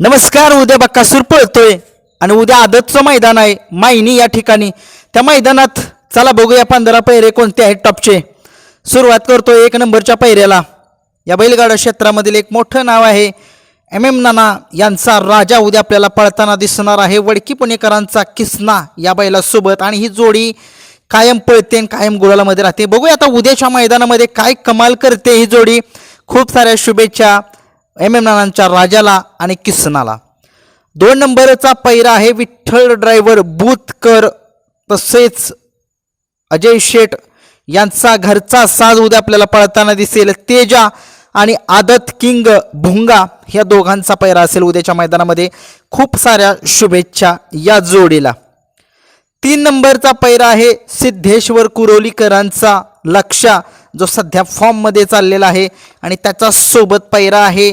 नमस्कार उद्या बक्कासूर पळतोय आणि उद्या आदतचं मैदान आहे मायनी या ठिकाणी. त्या मैदानात चला बघूया पंधरा पैरे कोणते आहेत टॉपचे. सुरुवात करतो एक नंबरच्या पैऱ्याला. या बैलगाडा क्षेत्रामधील एक मोठं नाव आहे एम एम नाना यांचा राजा उद्या आपल्याला पळताना दिसणार आहे. वडकी पुणेकरांचा किसना या बैलासोबत आणि ही जोडी कायम पळते आणि कायम गुलालामध्ये राहते. बघूया आता उद्याच्या मैदानामध्ये काय कमाल करते ही जोडी. खूप साऱ्या शुभेच्छा. एम एम नानांच्या राजाला आणि किसनाला. दोन नंबरचा पैरा आहे विठ्ठल ड्रायव्हर बूतकर तसेच अजय शेठ. यांचा घरचा साज उद्या आपल्याला पळताना दिसेल. तेजा आणि आदत किंग भुंगा ह्या दोघांचा पैरा असेल उद्याच्या मैदानामध्ये. खूप साऱ्या शुभेच्छा या जोडीला. तीन नंबरचा पैरा आहे सिद्धेश्वर कुरोलीकरांचा लक्षा जो सध्या फॉर्ममध्ये चाललेला आहे आणि त्याचा सोबत पैरा आहे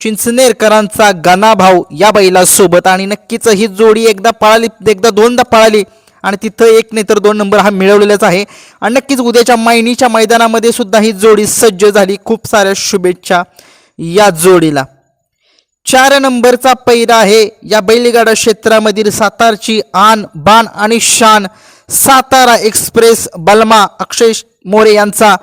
चिंचनेरकरांचा गणाभाऊ या बैलासोबत. आणि नक्कीच ही जोडी एकदा पळाली एकदा दोनदा पळाली आणि तिथं एक नाही तर दोन नंबर हा मिळवलेलाच आहे. आणि नक्कीच उद्याच्या मायनीच्या मैदानामध्ये सुद्धा ही जोडी सज्ज झाली. खूप साऱ्या शुभेच्छा या जोडीला. चार नंबरचा पैरा आहे. या बैलगाडा क्षेत्रामधील सातारची आन बाण आणि शान सातारा एक्सप्रेस बलमा अक्षेश मोरे यांचा.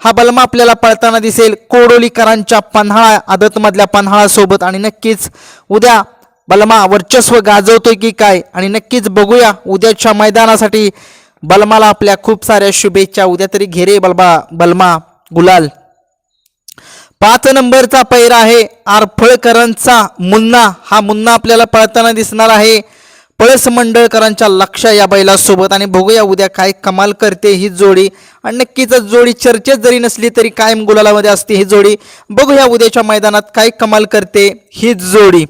हा बलमा आपल्याला पळताना दिसेल कोडोलीकरांच्या पन्हाळा आदतमधल्या पन्हाळा सोबत. आणि नक्कीच उद्या बलमा वर्चस्व गाजवतोय की काय? आणि नक्कीच बघूया उद्याच्या मैदानासाठी बलमाला आपल्या खूप साऱ्या शुभेच्छा. उद्या तरी घेरे बलबा बलमा गुलाल. पाच नंबरचा पैरा आहे आरफळकरांचा मुन्ना. हा मुन्ना आपल्याला पळताना दिसणार आहे. पळस मंडळकरांच्या लक्ष या बैलासोबत. आणि बघूया उद्या काय कमाल करते ही जोडी. आणि नक्कीच जोडी चर्चेत जरी नसली तरी कायम गुलालामध्ये असते ही जोडी. बघूया उद्याच्या मैदानात काय कमाल करते ही जोडी.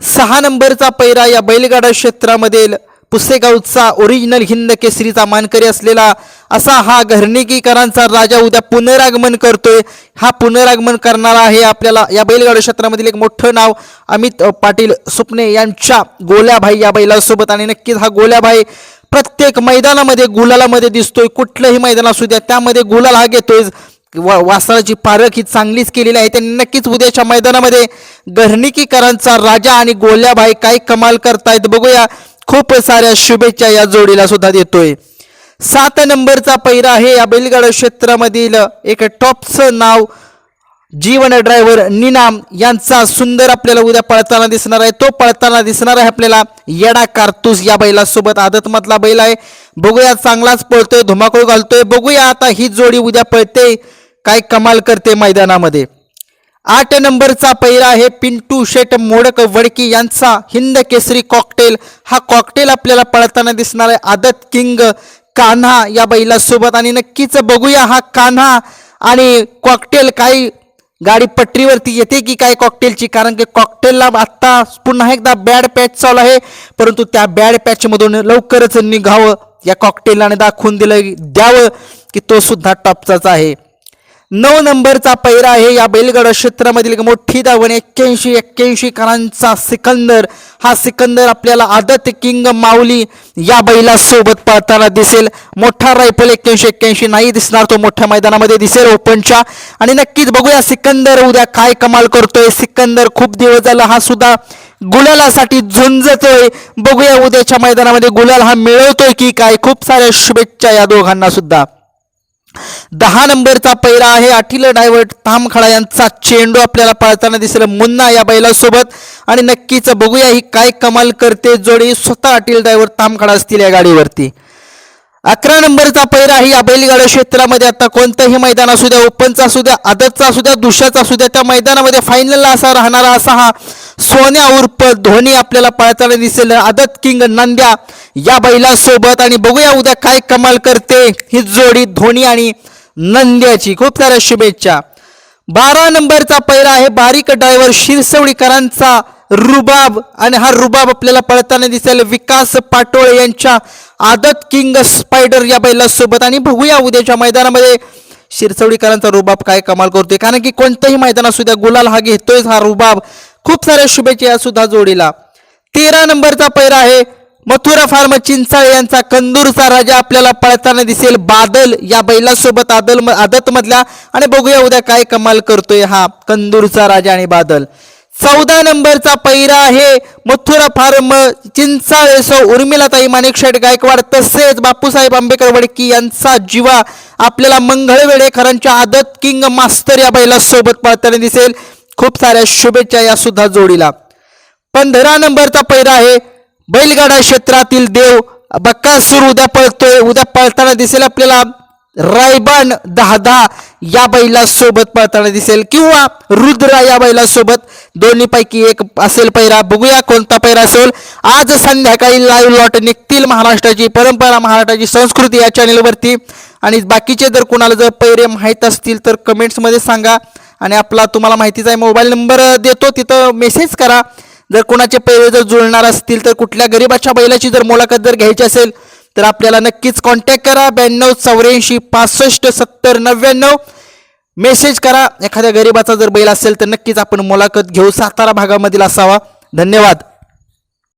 सहा नंबरचा पैरा या बैलगाडा क्षेत्रामधील पुसेगावचा ओरिजिनल हिंद केसरीचा मानकरी असलेला असा हा घरणिकीकरांचा राजा उद्या पुनरागमन करतोय. हा पुनरागमन करणारा आहे आपल्याला या बैलगाडी क्षेत्रामधील एक मोठं नाव अमित पाटील सुपणे यांच्या गोल्याभाई या बैलासोबत. आणि नक्कीच हा गोल्याभाई प्रत्येक मैदानामध्ये गुलालामध्ये दिसतोय. कुठलंही मैदान असू द्या त्यामध्ये गुलाल हा घेतोय. वा वासराची पारख ही चांगलीच केलेली आहे. त्यांनी नक्कीच उद्याच्या मैदानामध्ये घरणिकीकरांचा राजा आणि गोल्याभाई काय कमाल करतायत बघूया. खूप साऱ्या शुभेच्छा या जोडीला सुद्धा देतोय. सात नंबरचा पैरा आहे या बैलगाडा क्षेत्रामधील एक टॉपचं नाव जीवन ड्रायव्हर निनाम यांचा सुंदर आपल्याला उद्या पळताना दिसणार आहे. तो पळताना दिसणार आहे आपल्याला येडा कारतूस या बैलासोबत. आदतमधला बैल आहे. बघूया चांगलाच पळतोय धुमाकूळ घालतोय. बघूया आता ही जोडी उद्या पळते काय कमाल करते मैदानामध्ये. आठ नंबरचा पहिला आहे पिंटू शेट मोडक वडकी यांचा हिंद केसरी कॉकटेल हा कॉकटेल आपल्याला पळताना दिसणार आहे. आदत किंग कान्हा या बैलासोबत. आणि नक्कीच बघूया हा कान्हा आणि कॉकटेल काही गाडी पटरीवरती येते की काय कॉकटेलची कारण की कॉकटेलला आत्ता पुन्हा एकदा बॅड पॅच चालू आहे. परंतु त्या बॅड पॅचमधून लवकरच निघावं. या कॉकटेलला दाखवून दिलं द्यावं की तो सुद्धा टॉपचाच आहे. नऊ नंबरचा पैरा आहे. या बैलगड क्षेत्रामधील एक मोठी धावण एक्क्याऐंशी एक्क्याऐंशी करांचा सिकंदर. हा सिकंदर आपल्याला आदत किंग माऊली या बैलासोबत पळताना दिसेल. मोठा रायफल एक्क्याऐंशी एक्क्याऐंशी नाही दिसणार. तो मोठ्या मैदानामध्ये दिसेल ओपनच्या. आणि नक्कीच बघूया सिकंदर उद्या काय कमाल करतोय. सिकंदर खूप दिवस झाला हा सुद्धा गुलालासाठी झुंजतोय. बघूया उद्याच्या मैदानामध्ये गुलाल हा मिळवतोय की काय? खूप साऱ्या शुभेच्छा या दोघांना सुद्धा. दहा नंबरचा पैरा आहे अठील डायव्हर्ट तामखळा यांचा चेंडू आपल्याला पळताना दिसेल मुन्ना या बैलासोबत. आणि नक्कीच बघूया ही काय कमाल करते जोडी स्वतः अटील डायव्हर तामखळा असतील या गाडीवरती. अकरा नंबरचा पैरा आहे या बैलगाडा क्षेत्रामध्ये. आता कोणतंही मैदान असू द्या ओपनचा असू द्या आदतचा असू द्या दुशाचा असू द्या त्या मैदानामध्ये फायनलला असा राहणारा असा हा सोन्या उर्फ धोनी आपल्याला पळताना दिसेल. आदत किंग नंद्या या बैलासोबत. आणि बघूया उद्या काय कमाल करते ही जोडी धोनी आणि नंद्याची. खूप साऱ्या शुभेच्छा. बारा नंबरचा पैरा आहे. बारीक ड्रायव्हर शिरसवडीकरांचा रुबाब. आणि हा रुबाब आपल्याला पळताना दिसेल. विकास पाटोळे यांच्या आदत किंग स्पायडर या बैलासोबत. आणि बघूया उद्याच्या मैदानामध्ये शिरसवडीकरांचा रुबाब काय कमाल करतोय. कारण की कोणतंही मैदान असू द्या गुलाल हा घेतोय हा रुबाब. खूप साऱ्या शुभेच्छा या सुद्धा जोडीला. तेरा नंबरचा पैरा आहे. मथुरा फार्म चिंचाळे यांचा कंदूरचा राजा आपल्याला पळताना दिसेल. बादल या बैलासोबत आदल आदत मधल्या आणि बघूया उद्या काय कमाल करतोय हा कंदूरचा राजा आणि बादल. चौदा नंबरचा पैरा आहे. मथुरा फार्म चिंचाळे सौ उर्मिलाताई माणिकशेठ गायकवाड तसेच बापूसाहेब आंबेकर वडकी यांचा जीवा आपल्याला मंगळवेडेकरांच्या आदत किंग मास्तर या बैलासोबत पळताना दिसेल. खूप साऱ्या शुभेच्छा या सुद्धा जोडीला. पंधरा नंबरचा पैरा आहे. बैलगाडा क्षेत्रातील देव बक्कासूर उद्या पळतोय. उद्या पळताना दिसेल आपल्याला रायबान दहादा या बैला सोबत पळताना दिसेल किंवा रुद्रा या बैला सोबत दोन्ही पैकी एक असेल पैरा. बघूया कोणता पैरा असेल. आज संध्याकाळी लाईव्ह लॉट निघतील महाराष्ट्राची परंपरा महाराष्ट्राची संस्कृती या चॅनेलवरती आणि बाकीचे जर कोणाला जर पैरे माहीत असतील तर कमेंट्समध्ये सांगा. आणि आपला तुम्हाला माहितीच आहे मोबाईल नंबर देतो तिथं मेसेज करा. जर कोणाचे पैरे जर जुळणार असतील तर कुठल्या गरीबाच्या बैलाची जर मुलाखत जर घ्यायची असेल तर आपल्याला नक्कीच कॉन्टॅक्ट करा. ब्याण्णव चौऱ्याऐंशी पासष्ट सत्तर नव्याण्णव. मेसेज करा. एखाद्या गरीबाचा जर बैल असेल तर नक्कीच आपण मुलाखत घेऊ सातारा भागामधील असावा. धन्यवाद.